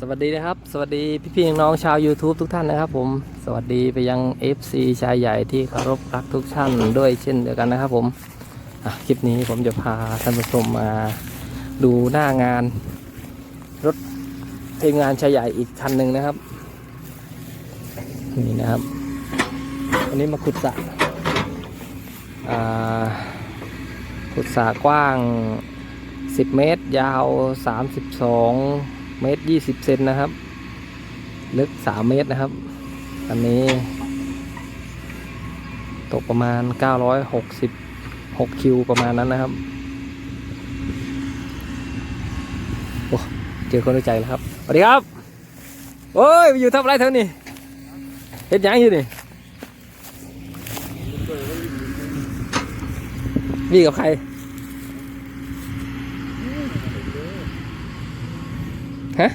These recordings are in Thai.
สวัสดีนะครับ สวัสดีพี่พี่น้องๆชาว YouTube ทุกท่านนะครับ ผมสวัสดีไปยัง FC ชายใหญ่ที่เคารพรักทุกท่านด้วยเช่นเดียวกันนะครับผมคลิปนี้ผมจะพาท่านผู้ชมมาดูหน้างาน รถทีมงานชายใหญ่อีกคันหนึ่งนะครับนี่นะครับวันนี้มาขุดสระขุดสระกว้าง 10 เมตร ยาว 32 เมตร20เซนนะครับ ลึก3เมตรนะครับ อันนี้ ตกประมาณ966คิวประมาณนั้นนะครับโอ้เจอคนรู้ใจแล้วครับสวัสดีครับโอ้ยอยู่ทำอะไรเท่านี้เห็นยังอยู่นี่วิ่งกับใคร ฮะ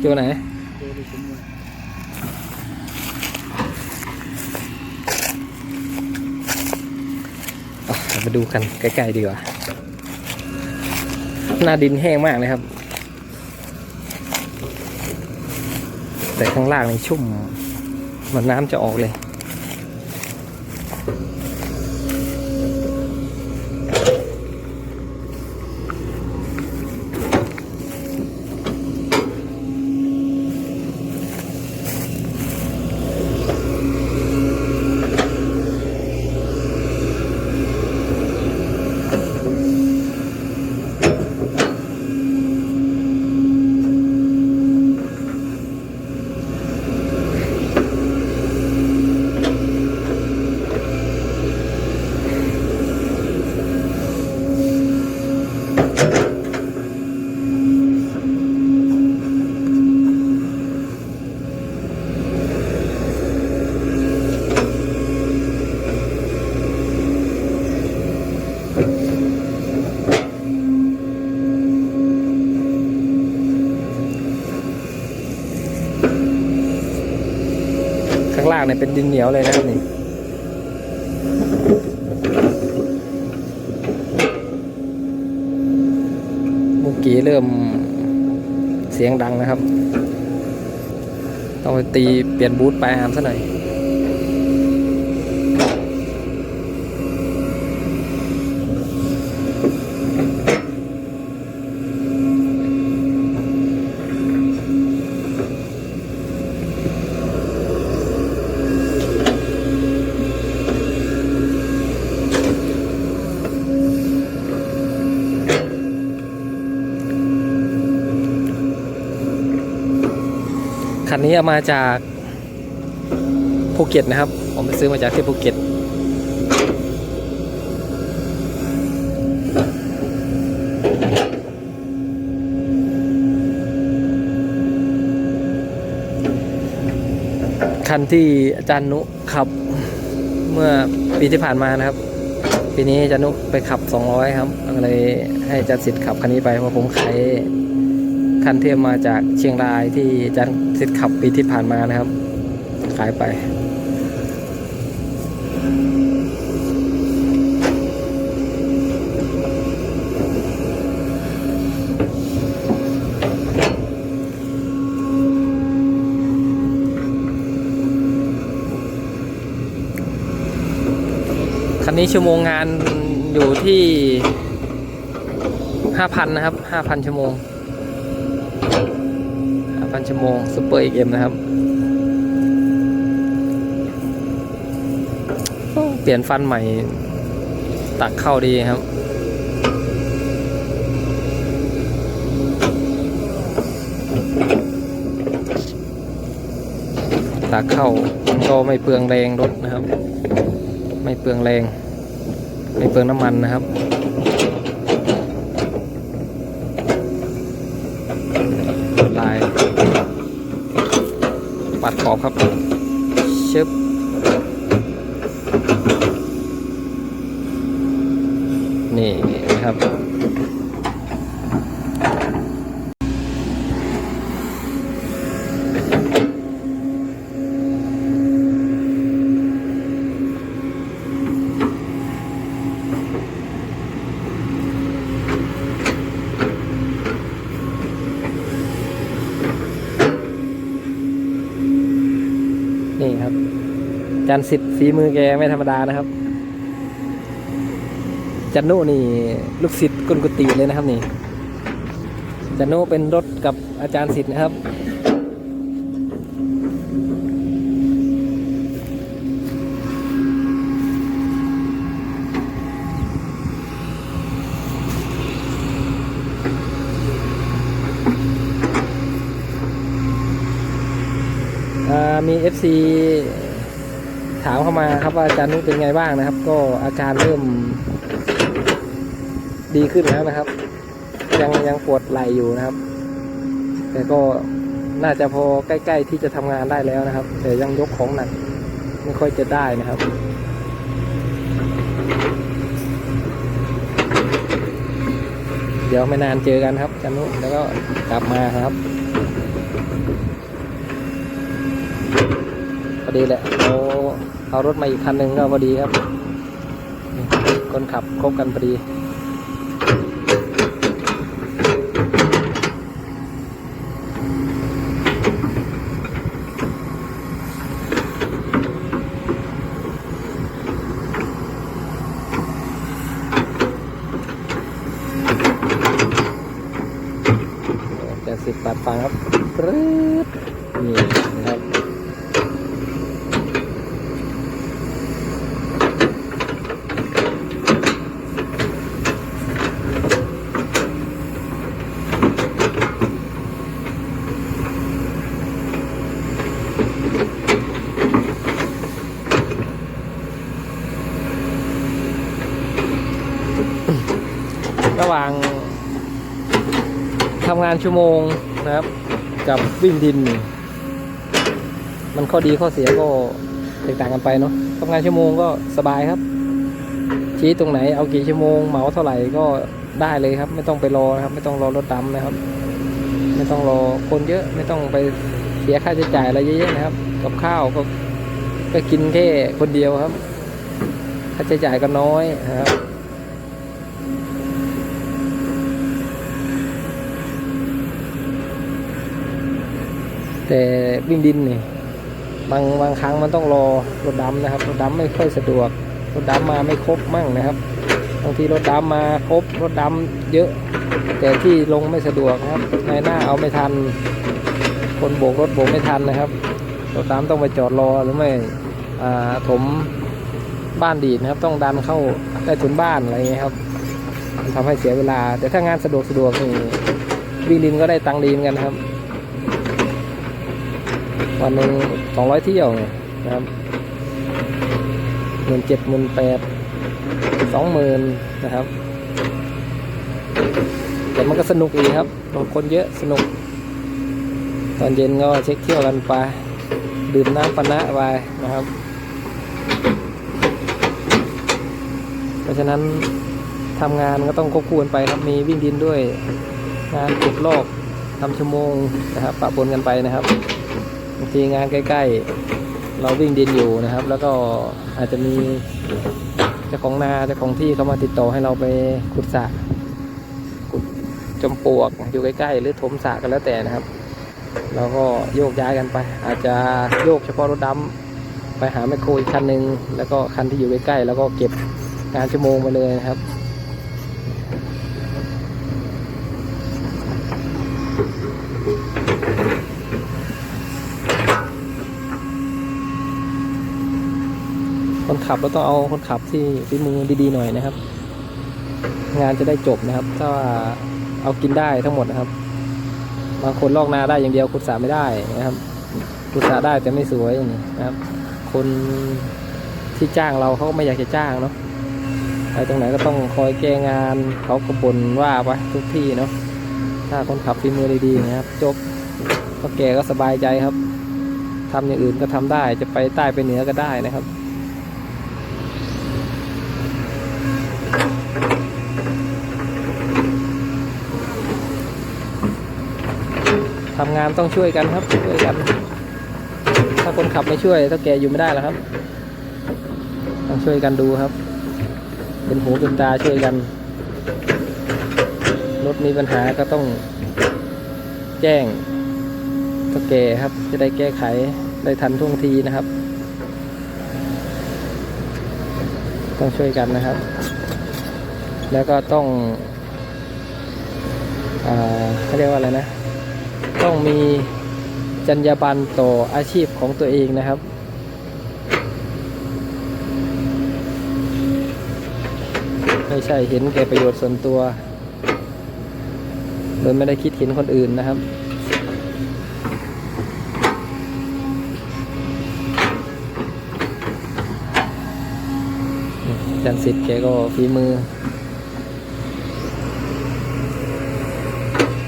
เจอไหนมาดูกันใกล้ๆดีกว่า หน้าดินแห้งมากเลยครับ แต่ข้างล่างนี่ชุ่มเหมือนน้ำจะออกเลย ข้ากเนี่ยเป็นดินเหนียวเลยนะครับนี่เมื่อกี้เริ่มเสียงดังนะครับ ต้องไปตีเปลี่ยนบูทปหามซะหน่อย นนี้เอามาจากภูเก็ตนะครับ ผมไปซื้อมาจากที่ภูเก็ตคันที่อาจารย์นุขับเมื่อปีที่ผ่านมานะครับ ปีนี้อาจารย์นุไปขับ 200 ครับก็เลยให้อาจารย์สิทธิ์ขับคันนี้ไปเพราะผมขาย คันเทียมมาจากเชียงรายที่จารย์สิทธิ์ขับปีที่ผ่านมานะครับ ขายไป คันนี้ชั่วโมงงานอยู่ที่ห้าพันนะครับห้าพันชั่วโมง 5,000ชั่วโมงซูเปอร์เอ็มนะครับ เปลี่ยนฟันใหม่ตักเข้าดีครับตักเข้ามันก็ไม่เปลืองแรงรถนะครับ ไม่เปลืองแรง ไม่เปลืองน้ำมันนะครับ ลาย ปัดข อบครับชึบนี่นะครับ ค นะครับอา จารย์สิทธิ์ฝีมือแกไม่ธรรมดานะครับ จันโน่นี่ลูกศิษย์กุลกุฏิเลยนะครับนี่จันโนเป็นรถกับอาจารย์สิทธิ์นะครับมี FC ถามเข้ามาครับว่าอาจารย์นุเป็นไงบ้างนะครับ ก็อาการเริ่มดีขึ้นแล้วนะครับ ยังยังปวดไหล่อยู่นะครับ แต่ก็น่าจะพอใกล้ ๆ ที่จะทำงานได้แล้วนะครับ แต่ยังยกของหนักไม่ค่อยจะได้นะครับเดี๋ยวไม่นานเจอกันครับจารย์นุแล้วก็กลับมาครับ อดีแหละเราเอารถมาอีกคันหนึ่งก็พอดีครับ คนขับคบกันพอดีจะสิบปัดฟังครับปรึ๊ดนี่นะครับ ระหว่างทำงานชั่วโมงนะครับ กับวิ่งดิน มันข้อดีข้อเสียก็แตกต่างกันไปเนาะทำงานชั่วโมงก็สบายครับ ชี้ตรงไหนเอากี่ชั่วโมงเหมาเท่าไหร่ก็ได้เลยครับ ไม่ต้องไปรอนะครับ ไม่ต้องรอรถดำนะครับ ไม่ต้องรอคนเยอะ ไม่ต้องไปเสียค่าใช้จ่ายอะไรเยอะๆนะครับ กับข้าวก็ก็กินแค่คนเดียวครับ ค่าใช้จ่ายก็น้อยนะครับ แต่วิ่งดินนี่บางบางครั้งมันต้องรอรถดำนะครับ รถดำไม่ค่อยสะดวก รถดำมาไม่ครบมั่งนะครับ บางทีรถดำมาครบ รถดำเยอะ แต่ที่ลงไม่สะดวกครับในหน้าเอาไม่ทัน คนโบกรถโบกไม่ทันนะครับ รถดำต้องไปจอดรอหรือไม่อาถมบ้านดีนะครับ ต้องดันเข้าใต้ถุนบ้านอะไรอย่างเงี้ยครับทำให้เสียเวลา แต่ถ้างานสะดวกสะดวกนี่วิ่งดินก็ได้ตังค์ดีเหมือนกันครับ วันหนึ่งสองร้อยเที่ยวเนี่ยนะครับหมื่นเจ็ดหมื่นแปดสองหมื่นนะครับ แต่มันก็สนุกอีกครับคนเยอะสนุก ตอนเย็นก็เช็คเที่ยวกันไปดื่มน้ำปนะไปนะครับ เพราะฉะนั้นทำงานก็ต้องควบคู่กันไปครับ มีวิ่งดินด้วย งานขุดลอกทำชั่วโมงนะครับ ปะปนกันไปนะครับ บางทีงานใกล้ ๆ เราวิ่งดินอยู่นะครับ แล้วก็อาจจะมีเจ้าของนาเจ้าของที่เขามาติดต่อให้เราไปขุดสระขุดจมปลวกอยู่ใกล้ๆหรือถมสระกันแล้วแต่นะครับ เราก็โยกย้ายกันไป อาจจะโยกเฉพาะรถดำไปหาแมคโครอีกคันหนึ่งแล้วก็คันที่อยู่ใกล้ๆแล้วก็เก็บงานชั่วโมงมาเลยนะครับ ขับเราต้องเอาคนขับที่ฝีมือดีๆหน่อยนะครับ งานจะได้จบนะครับ ถ้าเอากินได้ทั้งหมดนะครับ บางคนลอกนาได้อย่างเดียวขุดสระไม่ได้นะครับขุดสระได้แต่ไม่สวยนี้นะครับ คนที่จ้างเราเขาก็ไม่อยากจะจ้างเนาะไปตรงไหนก็ต้องคอยแก้งานเขาก็บ่นว่าไปทุกที่เนาะถ้าคนขับฝีมือดีๆนะครับ จบก็แกก็สบายใจครับทำอย่างอื่นก็ทำได้จะไปใต้ไปเหนือก็ได้นะครับ ทำงานต้องช่วยกันครับช่วยกัน ถ้าคนขับไม่ช่วยถ้าแกอยู่ไม่ได้แล้วครับ ต้องช่วยกันดูครับ เป็นหูเป็นตาช่วยกัน รถมีปัญหาก็ต้องแจ้งก็แก่ครับ จะได้แก้ไขได้ทันท่วงทีนะครับ ต้องช่วยกันนะครับ แล้วก็ต้องเขาเรียกว่าอะไรนะ ต้องมีจรรยาบรรณต่ออาชีพของตัวเองนะครับ ไม่ใช่เห็นแก่ประโยชน์ส่วนตัว โดยไม่ได้คิดเห็นคนอื่นนะครับอาจันสิทธิ์แกก็ฝีมือ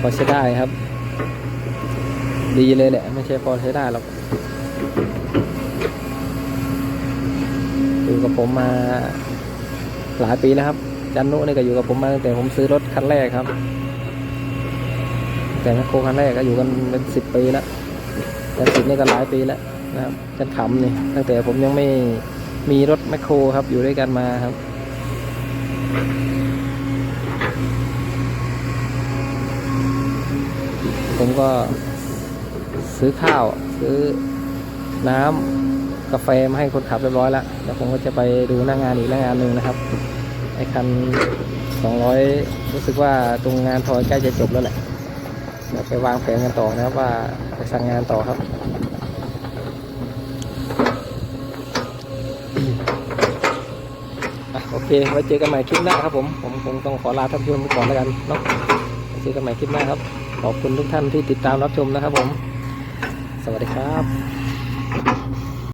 พอใช้ได้ครับ ดีเลยแหละ ไม่ใช่พอใช้ได้หรอกอยู่กับผมมาหลายปีแล้วครับ จันนุนี่ก็อยู่กับผมมาตั้งแต่ผมซื้อรถคันแรกครับ แต่แมคโครคันแรกก็อยู่กันเป็นสิบปีแล้วจันสิทธิ์นี่ก็หลายปีแล้วนะครับจันขำนี่ตั้งแต่ผมยังไม่มีรถแมคโครครับอยู่ด้วยกันมาครับผมก็ ซื้อข้าวซื้อน้ำกาแฟมาให้คนขับเรียบร้อยแล้วแล้วผมก็จะไปดูหน้างานอีกหน้างานหนึ่งนะครับไอ้คัน200 รู้สึกว่าตรงงานทอยใกล้จะจบแล้วแหละเดี๋ยวไปวางแผนกันต่อนะครับว่าไปสั่งงานต่อครับโอเค ไว้เจอกันใหม่คลิปหน้าครับผม ผมคงต้องขอลาท่านผู้ชมไปก่อนแล้วกันเนาะไว้เจอกันใหม่คลิปหน้าครับ ขอบคุณทุกท่านที่ติดตามรับชมนะครับผม วัสดีครับ